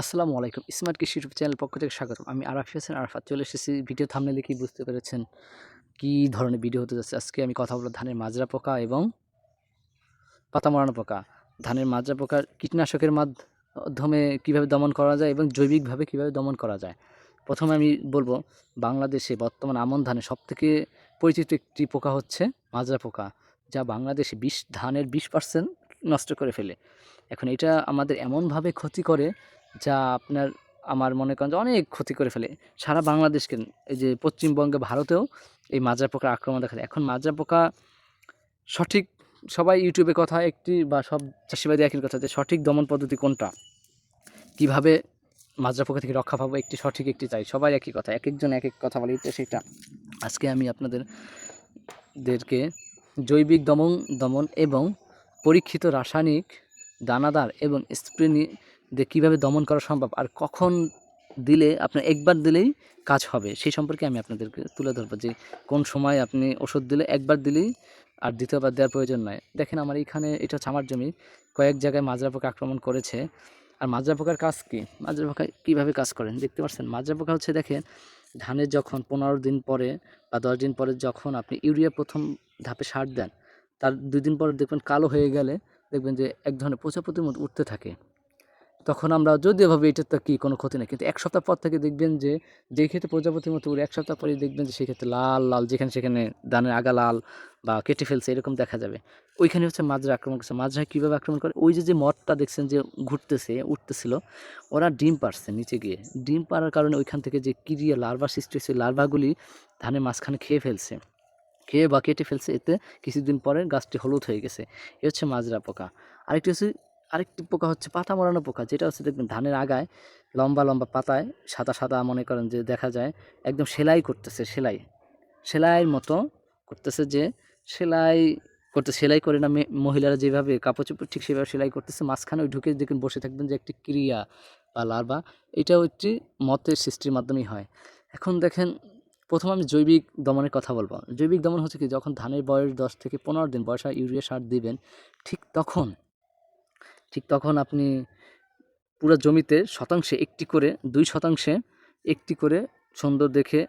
আসসালামু আলাইকুম। স্মার্ট কৃষি ইউটিউব চ্যানেল পক্ষ থেকে স্বাগতম। আমি আরাফি হাসান আরাফাত। চলে এসেছি ভিডিও থামনে দেখি বুঝতে পেরেছেন? কী ধরনের ভিডিও হতে যাচ্ছে? আজকে আমি কথা বলব ধানের মাজরা পোকা এবং পাতা মরানো পোকা। ধানের মাজরা পোকার কীটনাশকের মাধ্যমে কীভাবে দমন করা যায় এবং জৈবিকভাবে কীভাবে দমন করা যায়? প্রথমে আমি বলব, বাংলাদেশে বর্তমান আমন ধানে সবথেকে পরিচিত একটি পোকা হচ্ছে মাজরা পোকা, যা বাংলাদেশে বিশ ধানের বিশ পার্সেন্ট নষ্ট করে ফেলে। এখন এটা আমাদের এমনভাবে ক্ষতি করে যা আপনার, আমার মনে করেন যে অনেক ক্ষতি করে ফেলে। সারা বাংলাদেশকে এই যে পশ্চিমবঙ্গে, ভারতেও এই মাজরা পোকার আক্রমণ দেখা যায়। এখন মাজরা পোকা সঠিক, সবাই ইউটিউবে কথা একটি বা সব চাষিবাদী একই কথা যে সঠিক দমন পদ্ধতি কোনটা? কীভাবে মাজরা পোকা থেকে রক্ষা পাবো? একটি সঠিক, একটি চাই। সবাই একই কথা, এক একজন এক এক কথা বলে তো সেটা। আজকে আমি আপনাদের দেরকে জৈবিক দমন দমন এবং পরীক্ষিত রাসায়নিক দানাদার এবং স্প্রে দিয়ে কীভাবে দমন করা সম্ভব আর কখন দিলে, আপনার একবার দিলেই কাজ হবে, সেই সম্পর্কে আমি আপনাদেরকে তুলে ধরবো যে কোন সময় আপনি ওষুধ দিলে একবার দিলেই আর দ্বিতীয়বার দেওয়ার প্রয়োজন নয় দেখেন আমার এইখানে, এটা হচ্ছে আমার জমি, কয়েক জায়গায় মাজরা পোকা আক্রমণ করেছে। আর মাজরা পোকার কাজ কী? মাজরা পোকা কীভাবে কাজ করেন? দেখতে পাচ্ছেন মাজরা পোকা হচ্ছে দেখেন, ধানের যখন পনেরো দিন পরে বা দশ দিন পরে যখন আপনি ইউরিয়া প্রথম ধাপে সার দেন, তার দুই দিন পরে দেখবেন কালো হয়ে গেলে দেখবেন যে এক ধরনের প্রজাপতির মতো উঠতে থাকে। তখন আমরা যদিও ভাবে এটার তো কী, কোনো ক্ষতি নেই। কিন্তু এক সপ্তাহ পর থেকে দেখবেন যে, যেই ক্ষেত্রে প্রজাপতির মতো এক সপ্তাহ পরে দেখবেন যে সেক্ষেত্রে লাল লাল, যেখানে সেখানে দানের আগা লাল বা কেটে ফেলছে, এরকম দেখা যাবে। ওইখানে হচ্ছে মাজরা আক্রমণ করছে। মাজরা কীভাবে আক্রমণ করে? ওই যে যে মদটা দেখছেন যে ঘুরতেছে, উঠতেছিল, ওরা ডিম পারছে নিচে গিয়ে। ডিম পারার কারণে ওইখান থেকে যে কিরিয়া, লার্ভা সৃষ্টি হয়েছে, লার্ভাগুলি ধানের মাঝখানে খেয়ে ফেলছে। খেয়ে বা কেটে ফেলছে, এতে কিছুদিন পরে গাছটি হলুদ হয়ে গেছে। এ হচ্ছে মাজরা পোকা। আরেকটি হচ্ছে আরেকটি পোকা হচ্ছে পাতা মরানো পোকা, যেটা হচ্ছে দেখবেন ধানের আগায় লম্বা লম্বা পাতায় সাদা সাদা মনে করেন যে দেখা যায় একদম সেলাই করতেছে, সেলাই। সেলাইয়ের মতো করতেছে যে সেলাই করতে, সেলাই করে না মহিলারা যেভাবে কাপড় চোপড় ঠিক সেভাবে সেলাই করতেছে, মাঝখানে ওই ঢুকে দেখুন বসে থাকবেন যে একটি ক্রিয়া বা লার্বা এটাও একটি মতের সৃষ্টির মাধ্যমেই হয়। এখন দেখেন, প্রথম আমি জৈবিক দমনের কথা বলব। জৈবিক দমন হচ্ছে কি, যখন ধানের বয়স দশ থেকে পনেরো দিন বয়স ইউরিয়া সার দিবেন, ঠিক তখন ঠিক তখন আপনি পুরো জমিতে শতাংশে একটি করে, দুই শতাংশে একটি করে সুন্দর দেখে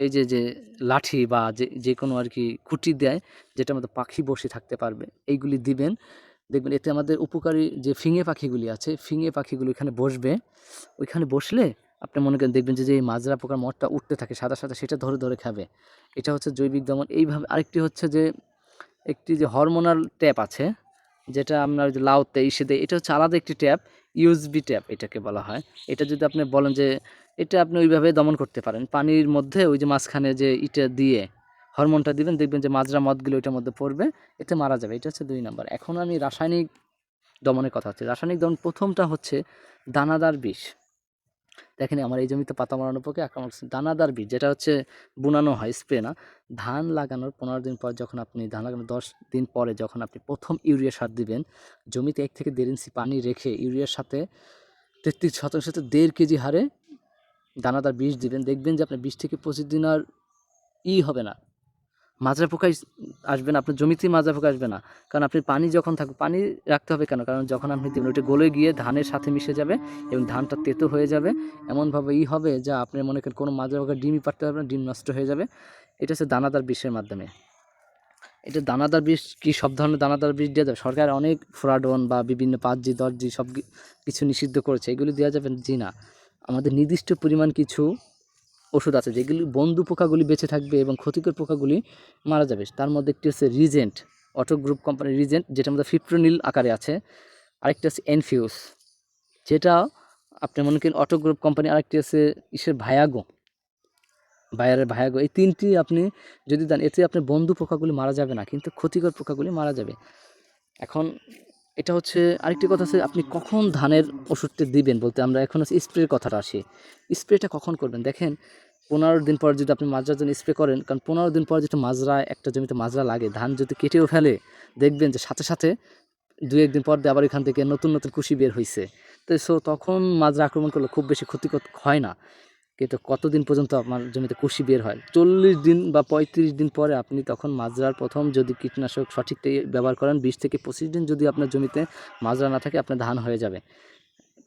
এই যে যে লাঠি বা যে যে কোনো আর কি খুঁটি দেয়, যেটা মধ্যে পাখি বসে থাকতে পারবে, এইগুলি দিবেন। দেখবেন এতে আমাদের উপকারী যে ফিঙে পাখিগুলি আছে, ফিঙে পাখিগুলি এখানে বসবে। ওইখানে বসলে আপনি মনে করেন দেখবেন যে যে এই মাজরা পোকার মঠটা উঠতে থাকে, সাদা সাদা সেটা ধরে ধরে খাবে। এটা হচ্ছে জৈবিক দমন। এইভাবে আরেকটি হচ্ছে যে, একটি যে হরমোনাল ট্যাপ আছে যেটা আপনার যে লাউতে ইসে দেয়, এটা হচ্ছে আলাদা একটি ট্যাপ ইউএসবি ট্যাপ এটাকে বলা হয়। এটা যদি আপনি বলেন যে, এটা আপনি ওইভাবে দমন করতে পারেন। পানির মধ্যে ওই যে মাঝখানে যে ইটা দিয়ে হরমোনটা দিবেন, দেখবেন যে মাজরা মদগুলো ওইটার মধ্যে পড়বে, এতে মারা যাবে। এটা হচ্ছে দুই নম্বর। এখন আমি রাসায়নিক দমনের কথা হচ্ছে রাসায়নিক দমন প্রথমটা হচ্ছে দানাদার বিষ। দেখেন আমার এই জমিতে পাতা মারানোর পক্ষে আক্রমণ দানাদার বীজ, যেটা হচ্ছে বুনানো হয় স্প্রে না। ধান লাগানোর পনেরো দিন পর যখন আপনি ধান লাগানোর দশ দিন পরে যখন আপনি প্রথম ইউরিয়া সার দিবেন, জমিতে এক থেকে দেড় ইঞ্চি পানি রেখে ইউরিয়ার সাথে তেত্রিশ শতাংশ দেড় কেজি হারে দানাদার বীজ দিবেন। দেখবেন যে আপনার বিশ থেকে পঁচিশ দিন আর ই হবে না। মাজরা পোকাই আসবে না, আপনার জমিতেই মাজরা পোকা আসবে না। কারণ আপনি পানি যখন থাকবে পানি রাখতে হবে কেন? কারণ যখন আপনি দেবেন, ওইটা গলে গিয়ে ধানের সাথে মিশে যাবে এবং ধানটা তেতো হয়ে যাবে। এমনভাবে ই হবে যা আপনি মনে করেন কোনো মাজরা পোকা ডিমই পারতে পারবেন ডিম নষ্ট হয়ে যাবে। এটা হচ্ছে দানাদার বিষের মাধ্যমে। এটা দানাদার বিষ কি সব ধরনের দানাদার বিষ দেওয়া যাবে? সরকার অনেক ফ্রাডন বা বিভিন্ন পাঁচ জি দশ জি সব কিছু নিষিদ্ধ করেছে। এগুলি দেওয়া যাবে জি না। আমাদের নির্দিষ্ট পরিমাণ কিছু ওষুধ আছে, যেগুলি বন্ধু পোকাগুলি বেঁচে থাকবে এবং ক্ষতিকর পোকাগুলি মারা যাবে। তার মধ্যে একটি হচ্ছে রিজেন্ট, অটো গ্রুপ কোম্পানির রিজেন্ট, যেটার মধ্যে ফিপ্রোনিল আকারে আছে। আরেকটি হচ্ছে এনফিউস যেটা আপনি মনে করেন অটো গ্রুপ কোম্পানি, আরেকটি হচ্ছে ইসের ভায়াগো বায়ারের ভায়াগো। এই তিনটি আপনি যদি দেন, এতে আপনি বন্ধু পোকাগুলি মারা যাবে না, কিন্তু ক্ষতিকর পোকাগুলি মারা যাবে। এখন এটা হচ্ছে আরেকটি কথা আছে আপনি কখন ধানের ওষুধটি দিবেন বলতে আমরা এখন হচ্ছে স্প্রের কথাটা আসি। স্প্রেটা কখন করবেন? দেখেন পনেরো দিন পর যদি আপনি মাজরার জন্য স্প্রে করেন, কারণ পনেরো দিন পর যেটা মাজরা একটা জমিতে মাজরা লাগে, ধান যদি কেটেও ফেলে, দেখবেন যে সাথে সাথে দু একদিন পর দিয়ে আবার এখান থেকে নতুন নতুন কুশি বের হয়েছে তো সো তখন মাজরা আক্রমণ করলে খুব বেশি ক্ষতিকর হয় না। কিন্তু কতদিন পর্যন্ত আপনার জমিতে কুশি বের হয়? চল্লিশ দিন বা পঁয়ত্রিশ দিন পরে আপনি তখন মাজরার প্রথম যদি কীটনাশক সঠিকটাই ব্যবহার করেন, বিশ থেকে পঁচিশ দিন যদি আপনার জমিতে মাজরা না থাকে, আপনার ধান হয়ে যাবে।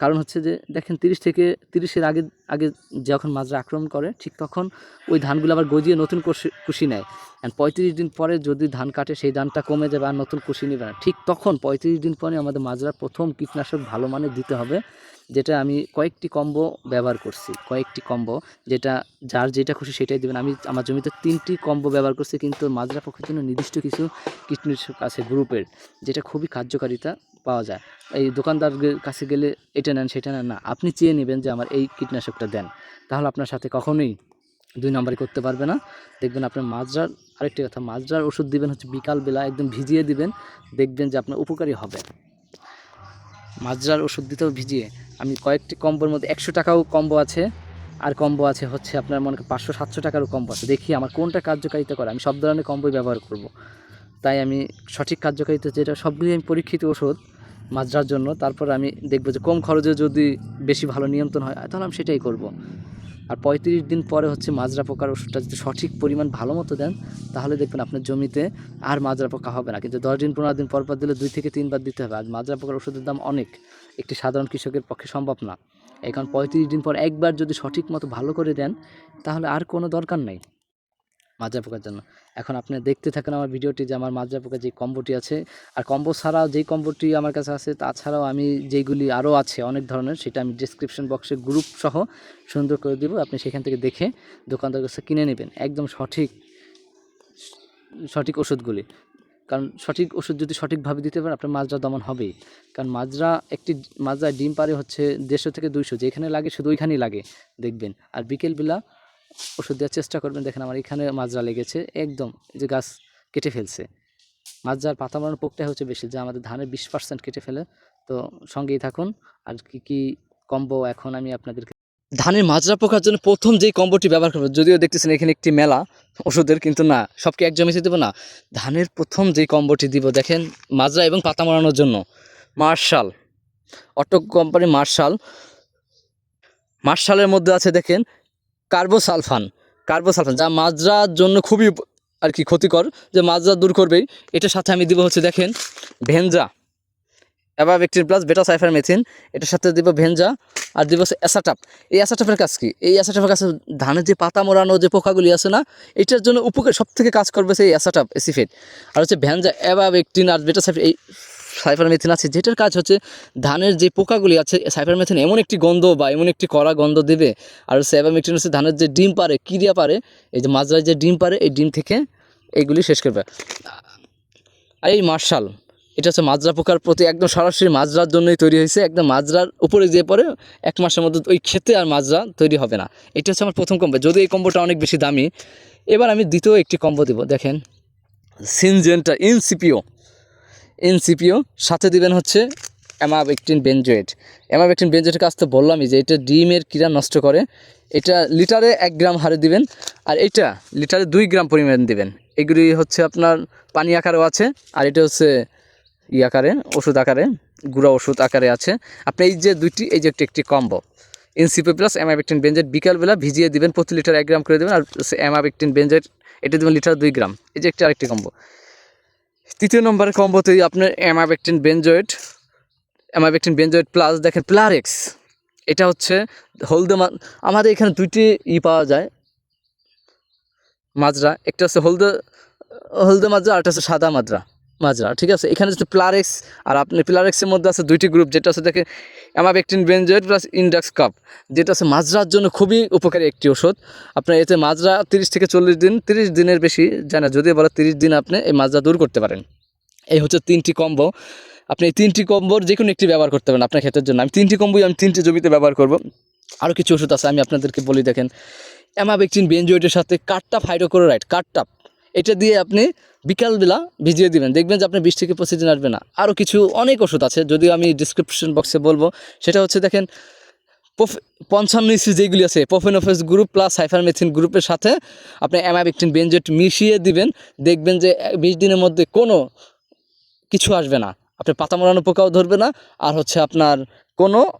কারণ হচ্ছে যে, দেখেন তিরিশ থেকে তিরিশের আগে আগে যখন মাজরা আক্রমণ করে, ঠিক তখন ওই ধানগুলো আবার গজিয়ে নতুন কুশি নেয়। অ্যান্ড পঁয়ত্রিশ দিন পরে যদি ধান কাটে, সেই ধানটা কমে যাবে আর নতুন কুশি নেবে না। ঠিক তখন পঁয়ত্রিশ দিন পরে আমাদের মাজরা প্রথম কীটনাশক ভালো মানের দিতে হবে, যেটা আমি কয়েকটি কম্বো ব্যবহার করছি। কয়েকটি কম্বো, যেটা যার যেটা খুশি সেটাই দেবেন। আমি আমার জমিতে তিনটি কম্বো ব্যবহার করছি, কিন্তু মাজরা পক্ষের জন্য নির্দিষ্ট কিছু কীটনাশক আছে গ্রুপের, যেটা খুবই কার্যকারিতা পাওয়া যায়। এই দোকানদারের কাছে গেলে এটা নেন, সেটা নেন না। আপনি চেয়ে নেবেন যে আমার এই কীটনাশকটা দেন। তাহলে আপনার সাথে কখনোই দুই নম্বরই করতে পারবে না। দেখবেন আপনার মাজরার আরেকটি কথা মাজরার ওষুধ দিবেন হচ্ছে বিকালবেলা, একদম ভিজিয়ে দিবেন। দেখবেন যে আপনার উপকারী হবে। মাজরার ওষুধ দিতেও ভিজিয়ে। আমি কয়েকটি কম্বোর মধ্যে একশো টাকাও কম্বো আছে। আর কম্বো আছে হচ্ছে আপনার মনে পাঁচশো, সাতশো টাকারও কম্বো আছে। দেখি আমার কোনটা কার্যকারিতা করে। আমি সব ধরনের কম্বোই ব্যবহার করব। তাই আমি সঠিক কার্যকারিতা যেটা সবগুলি আমি পরীক্ষিত ওষুধ। মাজরার জন্য, তারপর আমি দেখব যে কম খরচে যদি বেশি ভালো নিয়ন্ত্রণ হয়, তাহলে আমি সেটাই করব। আর পঁয়ত্রিশ দিন পরে হচ্ছে মাজরা পোকার ওষুধটা যদি সঠিক পরিমাণ ভালো মতো দেন, তাহলে দেখবেন আপনার জমিতে আর মাজরা পোকা হবে না। কিন্তু দশ দিন, পনেরো দিন পর পর দিলে দুই থেকে তিনবার দিতে হবে। আর মাজরা পোকার ওষুধের দাম অনেক, একটি সাধারণ কৃষকের পক্ষে সম্ভব না। কারণ পঁয়ত্রিশ দিন পর একবার যদি সঠিক মতো ভালো করে দেন, তাহলে আর কোনো দরকার নেই। মাজরা পোকার জন্য। এখন আপনি দেখতে থাকেন আমার ভিডিওটি যে আমার মাজরা পোকার যে কম্বোটি আছে। আর কম্বো ছাড়াও যেই কম্বোটি আমার কাছে আছে, তাছাড়াও আমি যেইগুলি আরও আছে অনেক ধরনের, সেটা আমি ডিসক্রিপশন বক্সে গ্রুপ সহ সুন্দর করে দেবো। আপনি সেখান থেকে দেখে দোকানদার কাছে কিনে নেবেন একদম সঠিক সঠিক ওষুধগুলি। কারণ সঠিক ওষুধ যদি সঠিকভাবে দিতে পারেন, আপনার মাজরা দমন হবেই। কারণ মাজরা একটি মাজরা ডিম পারে হচ্ছে দেড়শো থেকে দুইশো, যেখানে লাগে শুধু ওইখানেই লাগে, দেখবেন। আর বিকেলবেলা ওষুধ দেওয়ার চেষ্টা করবেন। দেখেন আমার এখানে মাজরা লেগেছে, একদম যে গাছ কেটে ফেলছে। মাজরার পাতা মারানোর প্রক্রিয়া হচ্ছে বেশি, যা আমাদের ধানের বিশ পার্সেন্ট কেটে ফেলে। তো সঙ্গেই থাকুন, আর কি কি কম্বো এখন আমি আপনাদেরকে ধানের মাজরা পোকার জন্য প্রথম যেই কম্বোটি ব্যবহার করব, যদিও দেখতেছেন এখানে একটি মেলা ওষুধের, কিন্তু না সবকে এক জমিতে দেবো? না। ধানের প্রথম যেই কম্বোটি দিব, দেখেন মাজরা এবং পাতা মারানোর জন্য। Marshal, auto company Marshal. মার্শালের মধ্যে আছে, দেখেন কার্বোসালফান। কার্বোসালফান, যা মাজরার জন্য খুবই আর কি ক্ষতিকর, যে মাজরা দূর করবেই। এটার সাথে আমি দিব হচ্ছে দেখেন ভেঞ্জা অ্যাবাভেক্টিন প্লাস বেটা সাইফার মেথিন এটার সাথে দিব ভেঞ্জা আর দিব হচ্ছে অ্যাসাটাপ। এই অ্যাসাটাপের কাজ কি? এই অ্যাসাটাপের কাছে ধানের যে পাতা মোড়ানো যে পোকাগুলি আছে না, এটার জন্য উপকার সব থেকে কাজ করবে সেই অ্যাসাটাপ এসিফেট আর হচ্ছে ভেঞ্জা অ্যাবাভেক্টিন আর বেটা সাইফার এই সাইফার মেথিন আছে, যেটার কাজ হচ্ছে ধানের যে পোকাগুলি আছে সাইফার মেথিন এমন একটি গন্ধ বা এমন একটি কড়া গন্ধ দেবে, আর অ্যাবাভেক্টিন হচ্ছে ধানের যে ডিম পারে কিরিয়া পারে এই যে মাজরায় যে ডিম পারে এই ডিম থেকে এইগুলি শেষ করবে। আর এই মার্শাল, এটা হচ্ছে মাজরা পোকার প্রতি একদম সরাসরি মাজরার জন্যই তৈরি হয়েছে, একদম মাজরার উপরে যে পরে এক মাসের মধ্যে ওই খেতে আর মাজরা তৈরি হবে না। এটা হচ্ছে আমার প্রথম কম্বো যদি এই কম্বোটা অনেক বেশি দামি, এবার আমি দ্বিতীয় একটি কম্বো দেবো, দেখেন, সিনজেন্টা ইনসিপিও। ইনসিপিও সাথে দিবেন হচ্ছে অ্যামাবেকটিন বেনজয়েড অ্যামাবেকটিন বেনজয়েডের কাজ তো বললামই যে এটা ডিমের কিরা নষ্ট করে। এটা লিটারে এক গ্রাম হারে দিবেন। আর এটা লিটারে দুই গ্রাম পরিমাণ দিবেন। এগুলি হচ্ছে আপনার পানি আকারেও আছে। আর এটা হচ্ছে ই আকারে, ওষুধ আকারে, গুঁড়া ওষুধ আকারে আছে। আপনি এই যে দুইটি, এই যে একটি একটি combo NCP plus emamectin benzoate বিকালবেলা ভিজিয়ে দিবেন, প্রতি লিটার এক গ্রাম করে দেবেন। আর অ্যামাবেকটিন বেঞ্জেট এটা দেবেন লিটার দুই গ্রাম। এই যে একটি আরেকটি কম্বো তৃতীয় নম্বরের কম্বোতে আপনার emamectin benzoate emamectin benzoate plus দেখেন প্লারেক্স এটা হচ্ছে হলদে আমাদের এখানে দুইটি ই পাওয়া যায়। মাজরা, একটা হচ্ছে হলদে হলদে মাজরা আর একটা হচ্ছে সাদা মাজরা। মাজরা ঠিক আছে? এখানে হচ্ছে প্লারেক্স আর আপনি প্লারেক্সের মধ্যে আছে দুইটি গ্রুপ যেটা হচ্ছে দেখে অ্যামাবেকটিন বেঞ্জয়েড প্লাস ইন্ডাক্স কাপ যেটা হচ্ছে মাজরার জন্য খুবই উপকারী একটি ওষুধ আপনার এতে মাজরা তিরিশ থেকে চল্লিশ দিন, তিরিশ দিনের বেশি জানা যদি বলে তিরিশ দিন আপনি এই মাজরা দূর করতে পারেন। এই হচ্ছে তিনটি কম্বো। আপনি এই তিনটি কম্বোর যে কোনো একটি ব্যবহার করতে পারেন আপনার ক্ষেতের জন্য। আমি তিনটি কম্বোই, আমি তিনটি জমিতে ব্যবহার করব। আরও কিছু ওষুধ আছে, আমি আপনাদেরকে বলি দেখেন অ্যামাবেকটিন বেঞ্জয়েডের সাথে কাঠটাপ হাইড্রোক্লোরাইড কাঠটাপ এটা দিয়ে আপনি বিকালবেলা ভিজিয়ে দিবেন। দেখবেন যে আপনি বিশ থেকে পঁচিশ দিন আসবে না। আরও কিছু অনেক ওষুধ আছে, যদিও আমি ডিসক্রিপশন বক্সে বলব। সেটা হচ্ছে দেখেন, পফ- পঞ্চান্ন ইসি যেগুলি আছে পফেনোফেস গ্রুপ প্লাস সাইফারমেথিন গ্রুপের সাথে আপনি অ্যামাবেকটিন বেঞ্জেট মিশিয়ে দিবেন। দেখবেন যে বিশ দিনের মধ্যে কোনো কিছু আসবে না। আপনি পাতা মরানো পোকাও ধরবে না। আর হচ্ছে আপনার কোনো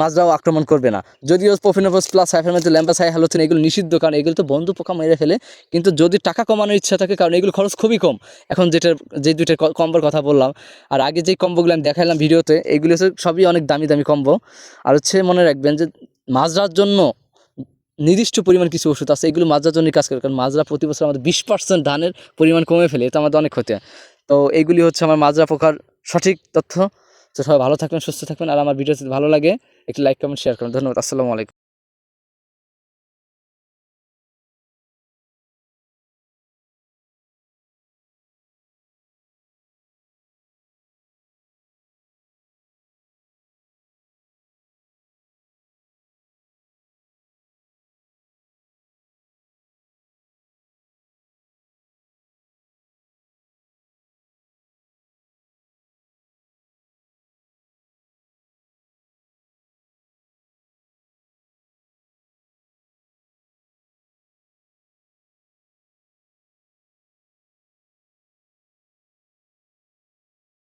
মাজরাও আক্রমণ করবে না। যদিও প্রফিনোফস প্লাস সাইফারমেন্ট ল্যাম্পাসাই হ্যালোথিন এগুলো নিষিদ্ধ, কারণ এগুলো তো বন্ধু পোকা মেরে ফেলে। কিন্তু যদি টাকা কমানোর ইচ্ছা থাকে, কারণ এগুলো খরচ খুবই কম। এখন যেটার যে দুইটার কম্বোর কথা বললাম, আর আগে যেই কম্বোগুলো আমি দেখালাম ভিডিওতে, এগুলো হচ্ছে সবই অনেক দামি দামি কম্বো আর হচ্ছে মনে রাখবেন যে মাজরার জন্য নির্দিষ্ট পরিমাণ কিছু ওষুধ আছে, এগুলো মাজরার জন্যই কাজ করে, কারণ মাজরা প্রতি বছর আমাদের বিশ পার্সেন্ট ধানের পরিমাণ কমে ফেলে, এটা আমাদের অনেক ক্ষতি হয়। তো এইগুলি হচ্ছে আমার মাজরা পোকার সঠিক তথ্য। তো সবাই ভালো থাকবেন, সুস্থ থাকবেন, আর আমার ভিডিও ভালো লাগে একটি লাইক কমেন্ট শেয়ার করুন। ধন্যবাদ আসসালামু আলাইকুম।